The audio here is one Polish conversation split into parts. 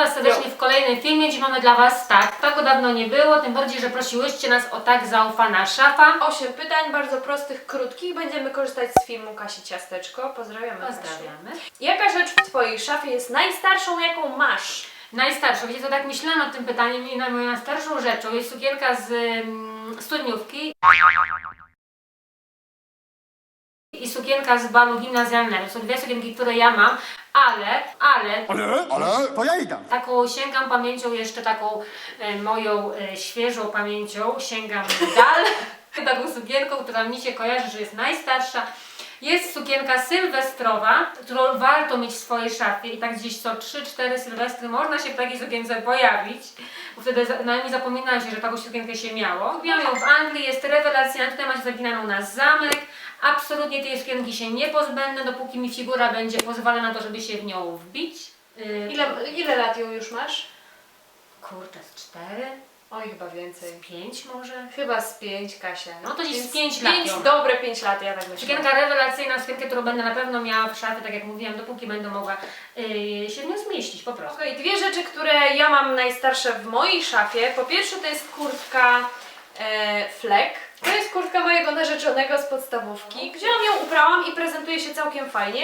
Was serdecznie w kolejnym filmie. Dziś mamy dla Was tak. Tak dawno nie było, tym bardziej, że prosiłyście nas o tak zaufana szafa. Osiem pytań, bardzo prostych, krótkich. Będziemy korzystać z filmu Kasi Ciasteczko. Pozdrawiamy. Kasiu. Pozdrawiamy. Jaka rzecz w Twojej szafie jest najstarszą, jaką masz? Najstarszą, wiecie co, tak myślałam nad tym pytaniem i na moją najstarszą rzeczą jest sukienka z mm, studniówki i sukienka z balu gimnazjalnego. Są dwie sukienki, które ja mam, ale, ale Ale, ale, to ja idę. Taką sięgam pamięcią, jeszcze taką e, moją e, świeżą pamięcią, sięgam dal, taką sukienką, która mi się kojarzy, że jest najstarsza. Jest sukienka sylwestrowa, którą warto mieć w swojej szafie i tak gdzieś co 3-4 sylwestry można się w takiej sukience pojawić, bo wtedy za- najmniej zapomina się, że taką sukienkę się miało. Kupiłam ją w Anglii, jest rewelacyjna, tutaj macie zaginaną na zamek. Absolutnie tej sukienki się nie pozbędę, dopóki mi figura będzie pozwala na to, żeby się w nią wbić. Yy, Ile, ile lat ją już masz? Kurczę, z cztery? Oj, chyba więcej. Z pięć może? Chyba z pięć, Kasia. No to gdzieś z pięć lat Pięć, mam. dobre pięć lat, ja tak myślę. Sukienka rewelacyjna, sukienkę, którą będę na pewno miała w szafie, tak jak mówiłam, dopóki będę mogła yy, się w nią zmieścić po prostu. Okej, dwie rzeczy, które ja mam najstarsze w mojej szafie. Po pierwsze to jest kurtka e, Fleck. To jest kurtka mojego narzeczonego z podstawówki. Wzięłam ją, ubrałam i prezentuje się całkiem fajnie.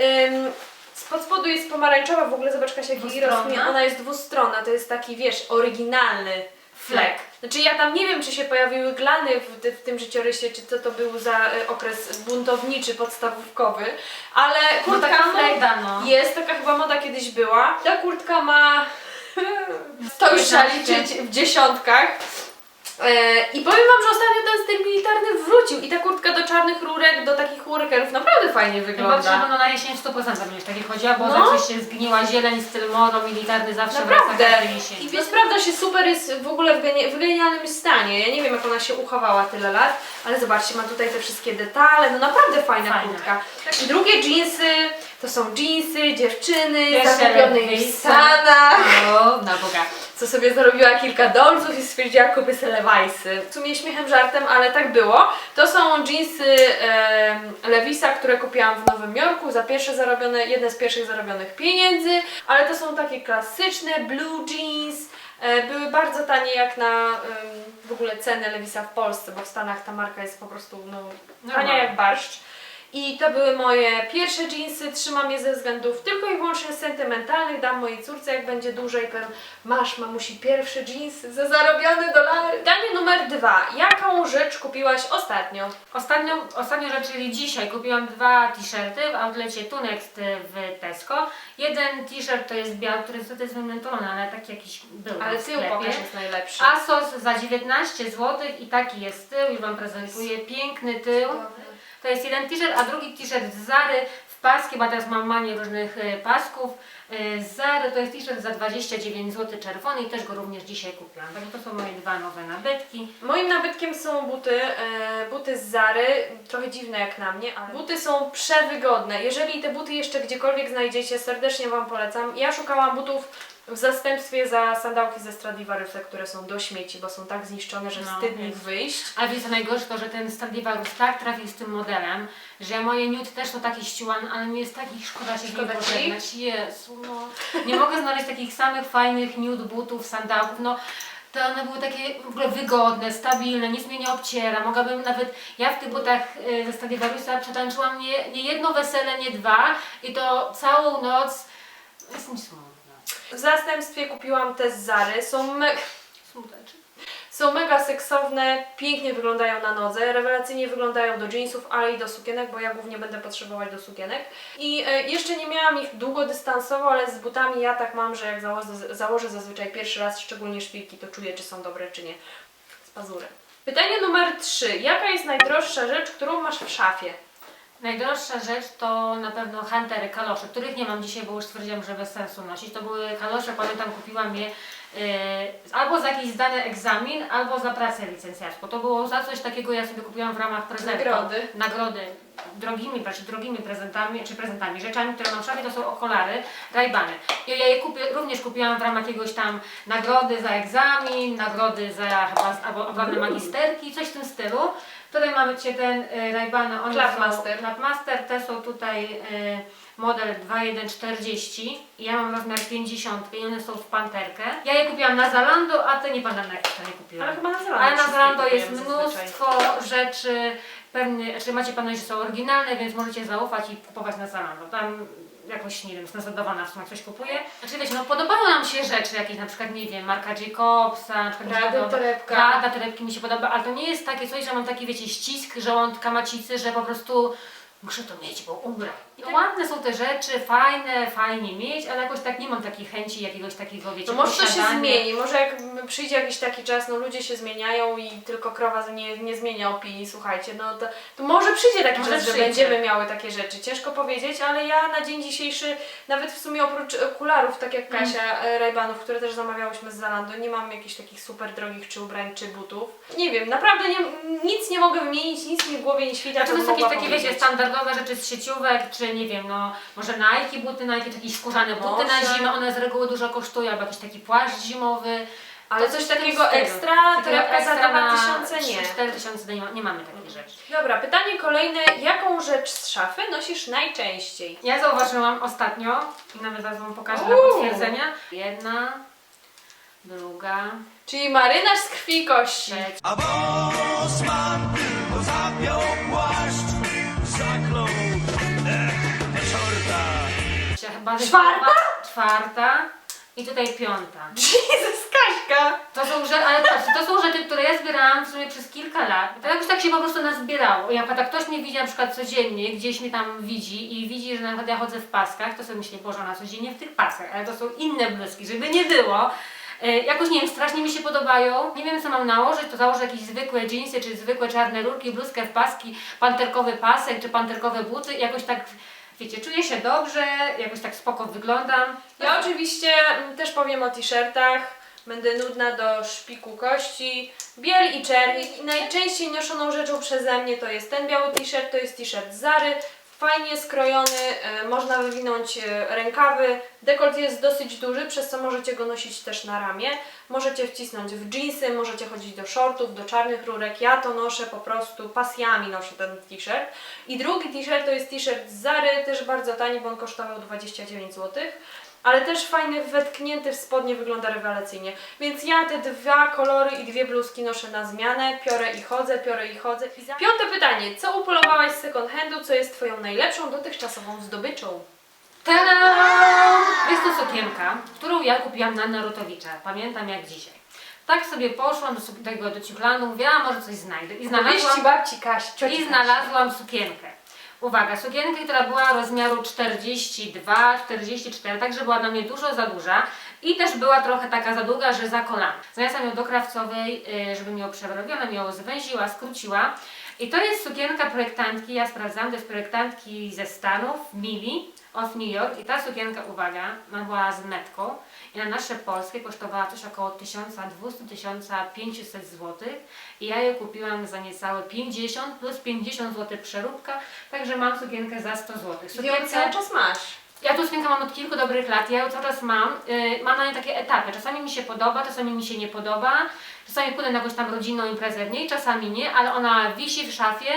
Ym, Spod spodu jest pomarańczowa, w ogóle zobacz Kasia, jaki Dwustronna? rozmiar. Ona jest dwustronna, to jest taki, wiesz, oryginalny Fleck. Znaczy ja tam nie wiem, czy się pojawiły glany w, ty- w tym życiorysie, czy co to był za e, okres buntowniczy, podstawówkowy, ale No kurtka taka no, flejda, no. jest, taka chyba moda kiedyś była. Ta kurtka ma 100 już trzeba liczyć w dziesiątkach. E, I powiem Wam, że ostatnio ten styl militarny wrócił i ta kurtka do czarnych rurek, do takich workerów naprawdę fajnie Chyba trzeba wygląda. no na jesień w 100% będziesz takie chodziła, bo No. za coś się zgniła zieleń, styl moro, militarny zawsze Naprawdę. wraca każdej jesieni. I więc prawda się super jest w ogóle w, geni- w genialnym stanie. Ja nie wiem jak ona się uchowała tyle lat, ale zobaczcie, ma tutaj te wszystkie detale, no naprawdę fajna Fajne. kurtka. I drugie jeansy, to są jeansy dziewczyny Jeszcze zagubionej w lepiej. Stanach. O, na Boga. Co sobie zarobiła kilka dolców i stwierdziła kupię sobie Levi'sy. W sumie śmiechem, żartem, ale tak było. To są jeansy em, Levisa, które kupiłam w Nowym Jorku za pierwsze zarobione, jedne z pierwszych zarobionych pieniędzy, ale to są takie klasyczne blue jeans. E, Były bardzo tanie jak na w ogóle ceny Levisa w Polsce, bo w Stanach ta marka jest po prostu no, tania jak barszcz. I to były moje pierwsze jeansy, trzymam je ze względów tylko i wyłącznie sentymentalnych, dam mojej córce jak będzie dłużej, powiem masz mamusi pierwsze jeansy za zarobione dolary. Pytanie numer dwa, jaką rzecz kupiłaś ostatnio? Ostatnią, ostatnią rzecz, czyli dzisiaj kupiłam dwa t-shirty w outlecie Tunext w Tesco. Jeden t-shirt to jest biały, który niestety jest wymentolony, ale taki jakiś był Ale w tył sklepie. pokaż jest najlepszy. Asos za 19 zł i taki jest tył, już Wam prezentuję, piękny tył. To jest jeden t-shirt, a drugi t-shirt z Zary w paski, bo teraz mam manię różnych e, pasków. E, Z Zary to jest t-shirt za 29 zł czerwony i też go również dzisiaj kupiłam. Także to są moje dwa nowe nabytki. Moim nabytkiem są buty, e, buty z Zary, trochę dziwne jak na mnie, ale buty są przewygodne. Jeżeli te buty jeszcze gdziekolwiek znajdziecie, serdecznie Wam polecam. Ja szukałam butów w zastępstwie za sandałki ze Stradivariusa, które są do śmieci, bo są tak zniszczone, że No, wstyd mi jest. wyjść. A wiecie co najgorsze to, że ten Stradivarius tak trafił z tym modelem, że moje nude też są takie ściułane, ale mi jest takich szkoda się Szkoda nie ci? pożegnać. Jezu, no. Nie mogę znaleźć takich samych fajnych nude butów, sandałków, no. To one były takie w ogóle wygodne, stabilne, nic mnie nie obciera. Mogłabym nawet, ja w tych butach y, ze Stradivariusa przetańczyłam nie, nie jedno wesele, nie dwa i to całą noc. Jest mi smutno. W zastępstwie kupiłam te z Zary, są me- Smuteczek. Są mega seksowne, pięknie wyglądają na nodze, rewelacyjnie wyglądają do jeansów, ale i do sukienek, bo ja głównie będę potrzebować do sukienek. I e, jeszcze nie miałam ich długodystansowo, ale z butami ja tak mam, że jak założę, założę zazwyczaj pierwszy raz, szczególnie szpilki, to czuję, czy są dobre, czy nie. Z pazurem. Pytanie numer 3. Jaka jest najdroższa rzecz, którą masz w szafie? Najdroższa rzecz to na pewno huntery, kalosze, których nie mam dzisiaj, bo już stwierdziłam, że bez sensu nosić. To były kalosze, pamiętam, kupiłam je yy, albo za jakiś zdany egzamin, albo za pracę licencjacką. To było za coś takiego, ja sobie kupiłam w ramach prezentu. Nagrody. Nagrody drogimi, znaczy drogimi prezentami, czy prezentami, rzeczami, które mam w szafie, to są okulary, rajbany. I ja je kupię, również kupiłam w ramach jakiegoś tam nagrody za egzamin, nagrody za chyba albo obrony magisterki, coś w tym stylu. Tutaj mamy cię ten y, Raybana, one Clubmaster. są Clubmaster, te są tutaj y, model 2140 i ja mam rozmiar 50 i one są w panterkę. Ja je kupiłam na Zalando, a ty nie pamiętam na jakich to nie kupiłam. Ale chyba na Zalando. Ale na wszystkie Zalando jest kupujemy zazwyczaj. mnóstwo rzeczy, pewnie, znaczy macie pewność, że są oryginalne, więc możecie zaufać i kupować na Zalando. Tam jakoś, nie wiem, zdecydowana w sumie coś kupuję. Znaczy wiecie, no podobają nam się rzeczy jakieś, na przykład, nie wiem, marka Jacobsa, na przykład mi się Rady, podoba- torebka. Rada, torebki mi się podoba, ale to nie jest takie coś, że mam taki, wiecie, ścisk żołądka macicy, że po prostu muszę to mieć, bo umrę. I Tak. ładne są te rzeczy, fajne, fajnie mieć, ale jakoś tak nie mam takiej chęci jakiegoś takiego, wiecie, No może to się posiadania. zmieni, może jak przyjdzie jakiś taki czas, no ludzie się zmieniają i tylko krowa nie, nie zmienia opinii, słuchajcie, no to, to może przyjdzie taki Może czas, przyjdzie. że będziemy miały takie rzeczy, ciężko powiedzieć, ale ja na dzień dzisiejszy, nawet w sumie oprócz okularów, tak jak Mm. Kasia, mm. Raybanów, które też zamawiałyśmy z Zalando, nie mam jakichś takich super drogich czy ubrań, czy butów. Nie wiem, naprawdę nie, nic nie mogę wymienić, nic mi w głowie nie świta, Znaczy to co są jakieś mogła takie, wiecie, powiedzieć. standardowe rzeczy z sieciówek, czy nie wiem, no może Nike buty, Nike, czy jakieś skórzane buty na Może. zimę, one z reguły dużo kosztują, albo jakiś taki płaszcz zimowy. Ale To coś w tym takiego stylu. ekstra, Takiego torebka za ekstra na 2000 nie. 4 tysiące nie, ma, nie mamy takich rzeczy. Dobra, pytanie kolejne. Jaką rzecz z szafy nosisz najczęściej? Ja zauważyłam ostatnio, i nawet zaraz Wam pokażę na Uuu. potwierdzenia. Jedna, druga, Czyli marynarz z krwi i kości. trzecia. A bosman tylko zapiął Czwarta? Czwarta i tutaj piąta. Jezus, Kaśka! To są rzeczy, ale patrzcie, to są rzeczy, które ja zbierałam w sumie przez kilka lat. To jakoś tak się po prostu nazbierało. Jak tak ktoś mnie widzi na przykład codziennie, gdzieś mnie tam widzi i widzi, że na przykład ja chodzę w paskach, to sobie myśli, Boże, ona codziennie w tych paskach, ale to są inne bluzki, żeby nie było. E, Jakoś nie wiem, strasznie mi się podobają. Nie wiem co mam nałożyć, to założę jakieś zwykłe jeansy, czy zwykłe czarne rurki, bluzkę w paski, panterkowy pasek, czy panterkowe buty. Jakoś tak, wiecie, czuję się dobrze, jakoś tak spoko wyglądam. Ja oczywiście mm, też powiem o t-shirtach. Będę nudna do szpiku kości. Biel i czernik. I najczęściej noszoną rzeczą przeze mnie to jest ten biały t-shirt, to jest t-shirt Zary. Fajnie skrojony, e, można wywinąć e, rękawy. Dekolt jest dosyć duży, przez co możecie go nosić też na ramię. Możecie wcisnąć w jeansy, możecie chodzić do shortów, do czarnych rurek. Ja to noszę po prostu, pasjami noszę ten t-shirt. I drugi t-shirt to jest t-shirt z Zary, też bardzo tani, bo on kosztował 29 zł ale też fajny, wetknięty w spodnie wygląda rewelacyjnie. Więc ja te dwa kolory i dwie bluzki noszę na zmianę, piorę i chodzę, piorę i chodzę. Piąte pytanie, co upolowałaś z second handu, co jest Twoją najlepszą dotychczasową zdobyczą? Tadam! Jest to sukienka, którą ja kupiłam na Narutowicza. Pamiętam jak dzisiaj. Tak sobie poszłam do tego do ciuchlanu, mówię, a może coś znajdę. I znalazłam, babci Kaś, cioci i znalazłam sukienkę. Uwaga, sukienkę, która była rozmiaru 42, 44, także była dla mnie dużo za duża i też była trochę taka za długa, że za kolana. Zaniosłam ją do krawcowej, y, żeby mi ją przerobiła, mi ją zwęziła, skróciła. I to jest sukienka projektantki, ja sprawdzam, to jest projektantki ze Stanów, Mili, of New York. I ta sukienka, uwaga, ona była z metką i na nasze polskie kosztowała coś około 1200-1500 zł. I ja je kupiłam za niecałe 50 plus 50 zł przeróbka, także mam sukienkę za 100 zł. Ją cały czas masz. Ja tu sukienkę mam od kilku dobrych lat, ja ją cały czas mam. Yy, mam na nie takie etapy. Czasami mi się podoba, czasami mi się nie podoba. Czasami pójdę na jakąś tam rodzinną imprezę w niej, czasami nie, ale ona wisi w szafie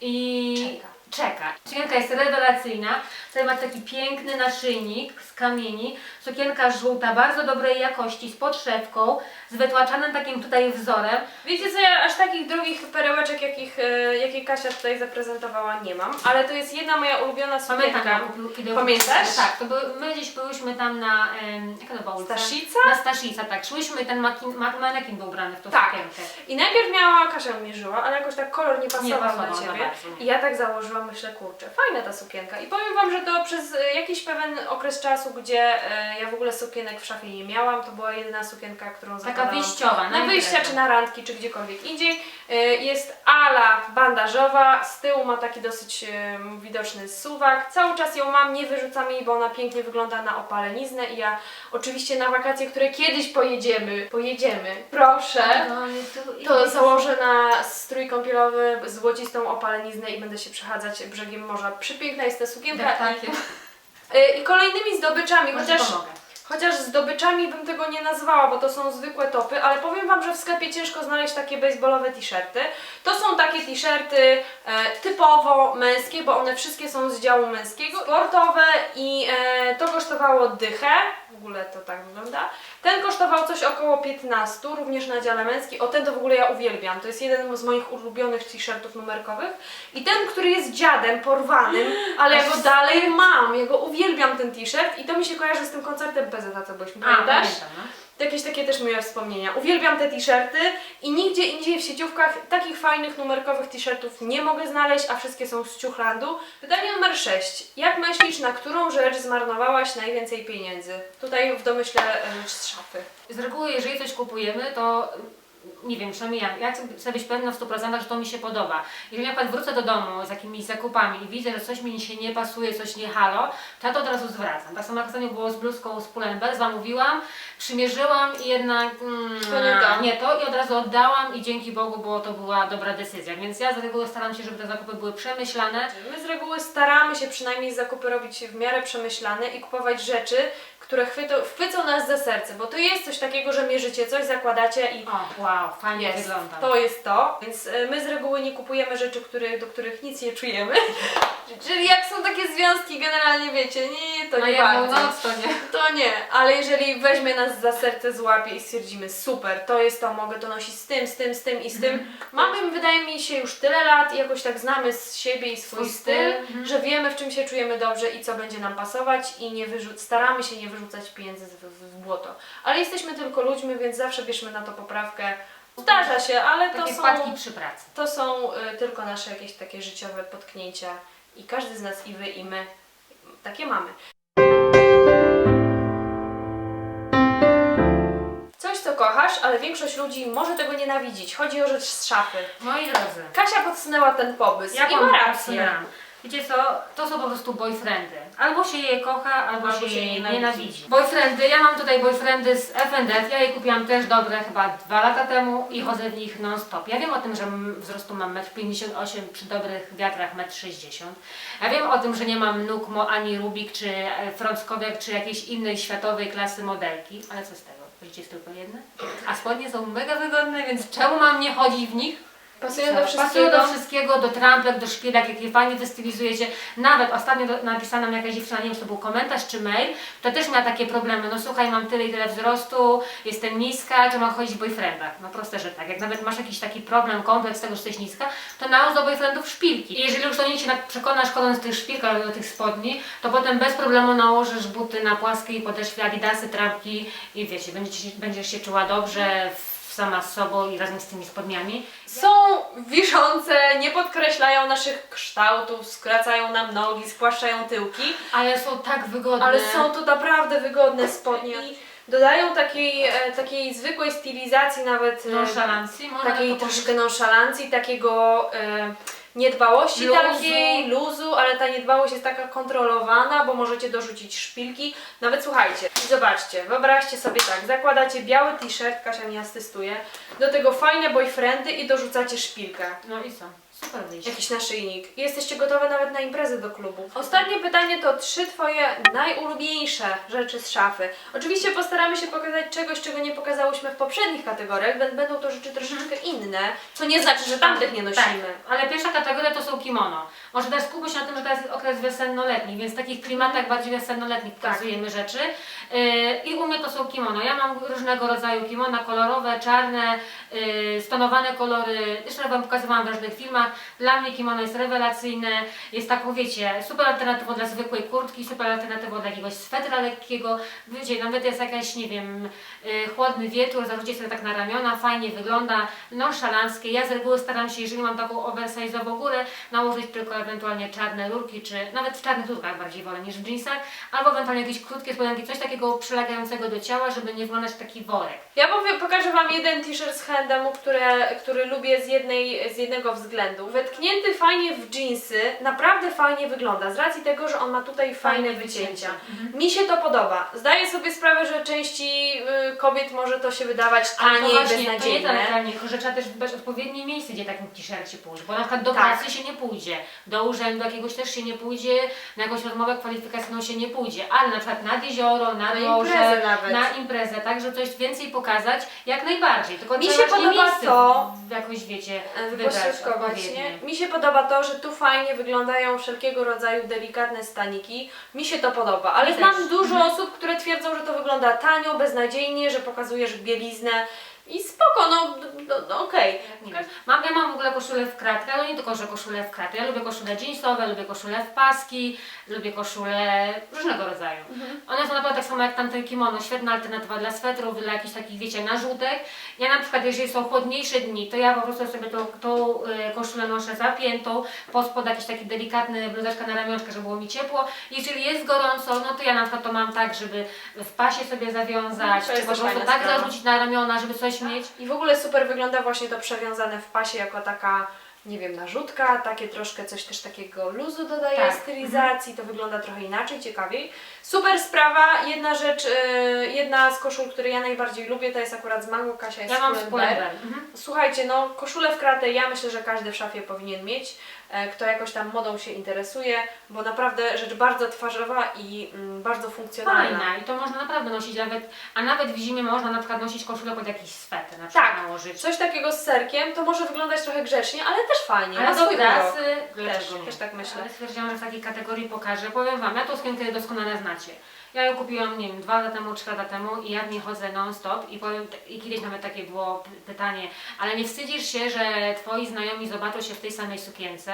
i Czeka. Czeka. Sukienka jest rewelacyjna. Tutaj ma taki piękny naszyjnik z kamieni. Sukienka żółta, bardzo dobrej jakości, z podszewką, z wytłaczanym takim tutaj wzorem. Wiecie co, ja aż takich drogich perełeczek, jakich, e, jakie Kasia tutaj zaprezentowała nie mam, ale to jest jedna moja ulubiona Pamiętam, sukienka. jak kupił- kiedy Pamiętasz? Tak, to były, my gdzieś byłyśmy tam na, em, jaka to była ulica? Staszica? Na Staszica, tak. Szłyśmy i ten makin, ma, manekin był ubrany w tą Tak. sukienkę. I najpierw miała, Kasia mierzyła, ale jakoś tak kolor nie pasował, pasował dla za Ciebie. bardzo, nie. I ja tak założyłam, myślę, kurczę, fajna ta sukienka. I powiem Wam, że to przez e, jakiś pewien okres czasu, gdzie e, ja w ogóle sukienek w szafie nie miałam, to była jedyna sukienka, którą Taka zakładałam wyjściowa. na wyjścia, czy na randki, czy gdziekolwiek indziej. E, Jest ala bandażowa, z tyłu ma taki dosyć e, widoczny suwak. Cały czas ją mam, nie wyrzucam jej, bo ona pięknie wygląda na opaleniznę i ja oczywiście na wakacje, które kiedyś pojedziemy, pojedziemy, proszę. No, tu- To założę na strój kąpielowy złocistą opaleniznę i będę się przechadzać brzegiem morza. Przepiękna jest ta sukienka. Tak, tak. I, y, I kolejnymi zdobyczami, Może chociaż, pomogę. Chociaż zdobyczami bym tego nie nazwała, bo to są zwykłe topy, ale powiem Wam, że w sklepie ciężko znaleźć takie baseballowe t-shirty. To są takie t-shirty e, typowo męskie, bo one wszystkie są z działu męskiego, sportowe i e, to kosztowało dychę, ogóle to tak wygląda. Ten kosztował coś około 15, również na dziale męskim. O ten to w ogóle ja uwielbiam, to jest jeden z moich ulubionych t-shirtów numerkowych. I ten, który jest dziadem porwanym, ale ja go dalej mam, ja go uwielbiam ten t-shirt i to mi się kojarzy z tym koncertem PZ, co byliśmy, A, pamiętasz? pamiętam, no. Jakieś takie też miłe wspomnienia. Uwielbiam te t-shirty i nigdzie indziej w sieciówkach takich fajnych numerkowych t-shirtów nie mogę znaleźć, a wszystkie są z Ciuchlandu. Pytanie numer 6. Jak myślisz, na którą rzecz zmarnowałaś najwięcej pieniędzy? Tutaj w domyśle rzecz z szafy. Z reguły, jeżeli coś kupujemy, to nie wiem, przynajmniej ja, ja chcę być pewna w 100%, że to mi się podoba. Jeżeli na przykład wrócę do domu z jakimiś zakupami i widzę, że coś mi się nie pasuje, coś nie halo, to ja to od razu zwracam. Tak samo jak ostatnio było z bluzką z Pull&Bear, zamówiłam, przymierzyłam i jednak mm, To nie to. nie to i od razu oddałam i dzięki Bogu, bo to była dobra decyzja. Więc ja z reguły staram się, żeby te zakupy były przemyślane. My z reguły staramy się przynajmniej zakupy robić w miarę przemyślane i kupować rzeczy, które chwytą, chwycą nas za serce, bo to jest coś takiego, że mierzycie coś, zakładacie i O, wow, fajnie jest, wygląda. to jest to, więc e, my z reguły nie kupujemy rzeczy, do których nic nie czujemy. Czyli jak są takie związki, generalnie wiecie, nie, nie to nie noc to nie. To nie, ale jeżeli weźmie nas za serce, złapie i stwierdzimy, super, to jest to, mogę to nosić z tym, z tym, z tym i z tym. Mamy, wydaje mi się, już tyle lat i jakoś tak znamy z siebie i swój Swój styl, styl, mhm. że wiemy, w czym się czujemy dobrze i co będzie nam pasować i nie wyrzu- staramy się nie wyrzucać pieniędzy w, w, błoto. Ale jesteśmy tylko ludźmi, więc zawsze bierzmy na to poprawkę. Zdarza się, ale to Takie są, wpadki przy pracy. to są y, tylko nasze jakieś takie życiowe potknięcia i każdy z nas, i wy, i my, takie mamy. Coś, co kochasz, ale większość ludzi może tego nienawidzić. Chodzi o rzecz z szafy. Moi drodzy, Kasia podsunęła ten pomysł Ja i ma rację. rację. Wiecie co, to są po prostu boyfriendy. Albo się je kocha, albo, Albo się, się je nienawidzi. nienawidzi. Boyfriendy, ja mam tutaj boyfriendy z FND, ja je kupiłam też dobre chyba dwa lata temu i chodzę w nich non stop. Ja wiem o tym, że wzrostu mam 1,58 m, przy dobrych wiatrach 1,60 m. Ja wiem o tym, że nie mam nóg mo ani Rubik, czy e, Frąckowiak, czy jakiejś innej światowej klasy modelki, ale co z tego? Życie jest tylko jedne. A spodnie są mega wygodne, więc czemu mam nie chodzić w nich? Pasują do wszystkiego. Pasują do wszystkiego, do trampek, do szpilek, jak je fajnie wystylizujecie. Nawet ostatnio do, napisała nam jakaś dziewczyna, nie wiem czy to był komentarz czy mail, to też miała takie problemy. No słuchaj, mam tyle i tyle wzrostu, jestem niska, czy mam chodzić w boyfriendach? No proste, że tak. Jak nawet masz jakiś taki problem, kompleks tego, że jesteś niska, to nałóż do boyfriendów szpilki. I jeżeli już do nich się tak przekonasz chodząc w tych szpilkach albo do tych spodni, to potem bez problemu nałożysz buty na płaskiej podeszwie, adidasy, trampki i wiecie, będziesz, będziesz się czuła dobrze w- sama z sobą i razem z tymi spodniami. Są wiszące, nie podkreślają naszych kształtów, skracają nam nogi, spłaszczają tyłki, Ale są tak wygodne. ale są to naprawdę wygodne spodnie. I dodają takiej, e, takiej zwykłej stylizacji, nawet e, Nonszalancji, można takiej powiedzieć. troszkę nonszalancji, takiego e, niedbałości Luzu. takiej, luzu, ale ta niedbałość jest taka kontrolowana, bo możecie dorzucić szpilki. Nawet słuchajcie, zobaczcie, wyobraźcie sobie tak, zakładacie biały t-shirt, Kasia mi asystuje, do tego fajne boyfriendy i dorzucacie szpilkę. No i co? Super wyjście. Jakiś naszyjnik. Jesteście gotowe nawet na imprezę do klubu. Ostatnie pytanie to trzy Twoje najulubieńsze rzeczy z szafy. Oczywiście postaramy się pokazać czegoś, czego nie pokazałyśmy w poprzednich kategoriach. Bę- Będą to rzeczy troszeczkę inne, co nie znaczy, że tamtych nie nosimy. Tak, ale pierwsza kategoria to są kimono. Może teraz skupię się na tym, że teraz jest okres wiosennoletni, więc w takich klimatach bardziej wiosennoletnich Tak. pokazujemy rzeczy. Yy, I u mnie to są kimono. Ja mam różnego rodzaju kimona, kolorowe, czarne, yy, stonowane kolory. Jeszcze Wam pokazywałam w różnych filmach. Dla mnie kimono jest rewelacyjne. Jest taką, wiecie, super alternatywą dla zwykłej kurtki, super alternatywą dla jakiegoś swetra lekkiego. Wiecie, nawet jest jakaś, nie wiem, yy, chłodny wieczór, zarzucie sobie tak na ramiona, fajnie wygląda, nonszalanckie. Ja z reguły staram się, jeżeli mam taką oversize'ową górę, nałożyć tylko ewentualnie czarne rurki, czy nawet w czarnych rurkach bardziej wolę niż w jeansach, albo ewentualnie jakieś krótkie spodenki, coś takiego przylegającego do ciała, żeby nie wyglądać taki worek. Ja powiem, pokażę Wam jeden t-shirt z które, który lubię z, jednej, z jednego względu. Względów. Wetknięty fajnie w jeansy, naprawdę fajnie wygląda, z racji tego, że on ma tutaj fajne wycięcia. wycięcia. Mi się to podoba. Zdaję sobie sprawę, że części y, kobiet może to się wydawać Ale to i właśnie, to nie beznadziejne. tak tylko że trzeba też wybrać odpowiednie miejsce, gdzie takim t-shircie pójść. Bo na przykład do Tak. pracy się nie pójdzie, do urzędu jakiegoś też się nie pójdzie, na jakąś rozmowę kwalifikacyjną się nie pójdzie, ale na przykład nad jezioro, Na imprezę nawet. na imprezę, tak, że coś więcej pokazać, jak najbardziej. Tylko Mi trzeba się właśnie podoba miejsce to- w- jakoś, wiecie, E, wybrać odpowiednie. Nie? Mi się podoba to, że tu fajnie wyglądają wszelkiego rodzaju delikatne staniki. Mi się to podoba, ale znam dużo Mhm. osób, które twierdzą, że to wygląda tanio, beznadziejnie, że pokazujesz bieliznę i spoko, no, no, no okej. Wiem. Mam, ja mam w ogóle koszulę w kratkę, ale nie tylko, że koszulę w kratkę. Ja lubię koszule jeansowe, lubię koszule w paski, lubię koszule różnego rodzaju. One są naprawdę tak samo jak tamte kimono, świetna alternatywa dla swetrów, dla jakichś takich, wiecie, narzutek. Ja na przykład, jeżeli są chłodniejsze dni, to ja po prostu sobie tą, tą y, koszulę noszę zapiętą, pod spod jakiś taki delikatny bluzeczka na ramionczkę, żeby było mi ciepło. Jeżeli jest gorąco, no to ja na przykład to mam tak, żeby w pasie sobie zawiązać, To czy po prostu tak sprawa. zarzucić na ramiona, żeby coś mieć. I w ogóle super wygląda właśnie to przewiązane w pasie jako taka, nie wiem, narzutka, takie troszkę coś też takiego luzu dodaje Tak. stylizacji, to wygląda trochę inaczej, ciekawiej. Super sprawa, jedna rzecz, y, jedna z koszul, które ja najbardziej lubię, to jest akurat z Mango, Kasia jest Ja mam z Pull&Bear. Mhm. Słuchajcie, no koszulę w kratę ja myślę, że każdy w szafie powinien mieć, e, kto jakoś tam modą się interesuje, bo naprawdę rzecz bardzo twarzowa i mm, bardzo funkcjonalna. Fajna i to można naprawdę nosić nawet, a nawet w zimie można na przykład nosić koszulę pod jakiś swetr na przykład Tak, nałożyć. Coś takiego z serkiem to może wyglądać trochę grzecznie, ale też fajnie. Ale do swój urok. Też, też tak myślę. Ale stwierdziłam, że w takiej kategorii pokażę. Powiem Wam, ja tą sukienkę doskonale znacie. Ja ją kupiłam, nie wiem, dwa lata temu, trzy lata temu i ja w niej chodzę non-stop i powiem, i kiedyś nawet takie było pytanie, ale nie wstydzisz się, że Twoi znajomi zobaczą się w tej samej sukience?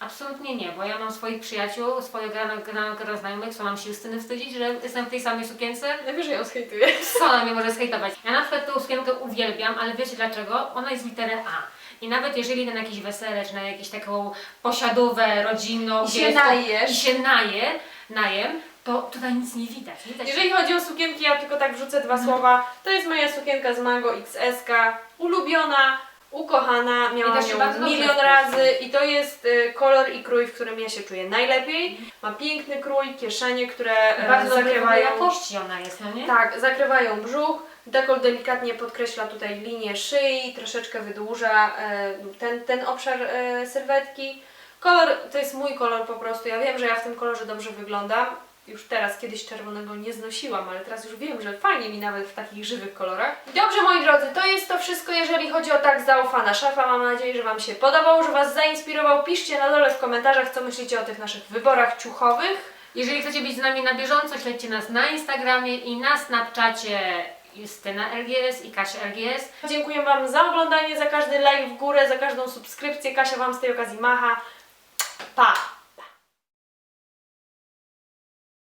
Absolutnie nie, bo ja mam swoich przyjaciół, swoje grana znajomych, co mam się Justyny wstydzić, że jestem w tej samej sukience? Najwyżej ją zhejtuję. Co ona mnie może zhejtować? Ja na przykład tę sukienkę uwielbiam, ale wiecie dlaczego? Ona jest literę A. I nawet jeżeli na jakieś wesele, czy na jakąś taką posiadówę rodzinną, I się jest najesz. i się naje, najem, to tutaj nic nie widać. Jeżeli chodzi o sukienki, ja tylko tak wrzucę dwa słowa. To jest moja sukienka z Mango XS, ulubiona, ukochana, miałam ją dobrze milion razy i to jest y, kolor i krój, w którym ja się czuję najlepiej. Ma piękny krój, kieszenie, które e, Bardzo dobrej zakrywają jakości ona jest, no nie? Tak, zakrywają brzuch. Dekolt delikatnie podkreśla tutaj linię szyi, troszeczkę wydłuża e, ten, ten obszar e, sylwetki. Kolor to jest mój kolor po prostu. Ja wiem, że ja w tym kolorze dobrze wyglądam. Już teraz kiedyś czerwonego nie znosiłam, ale teraz już wiem, że fajnie mi nawet w takich żywych kolorach. Dobrze moi drodzy, to jest to wszystko, jeżeli chodzi o tak zaufana szafa. Mam nadzieję, że Wam się podobał, że Was zainspirował. Piszcie na dole w komentarzach, co myślicie o tych naszych wyborach ciuchowych. Jeżeli chcecie być z nami na bieżąco, śledźcie nas na Instagramie i na Snapchacie Justyna LGS i Kasia LGS. Dziękuję Wam za oglądanie, za każdy like w górę, za każdą subskrypcję. Kasia Wam z tej okazji macha. Pa!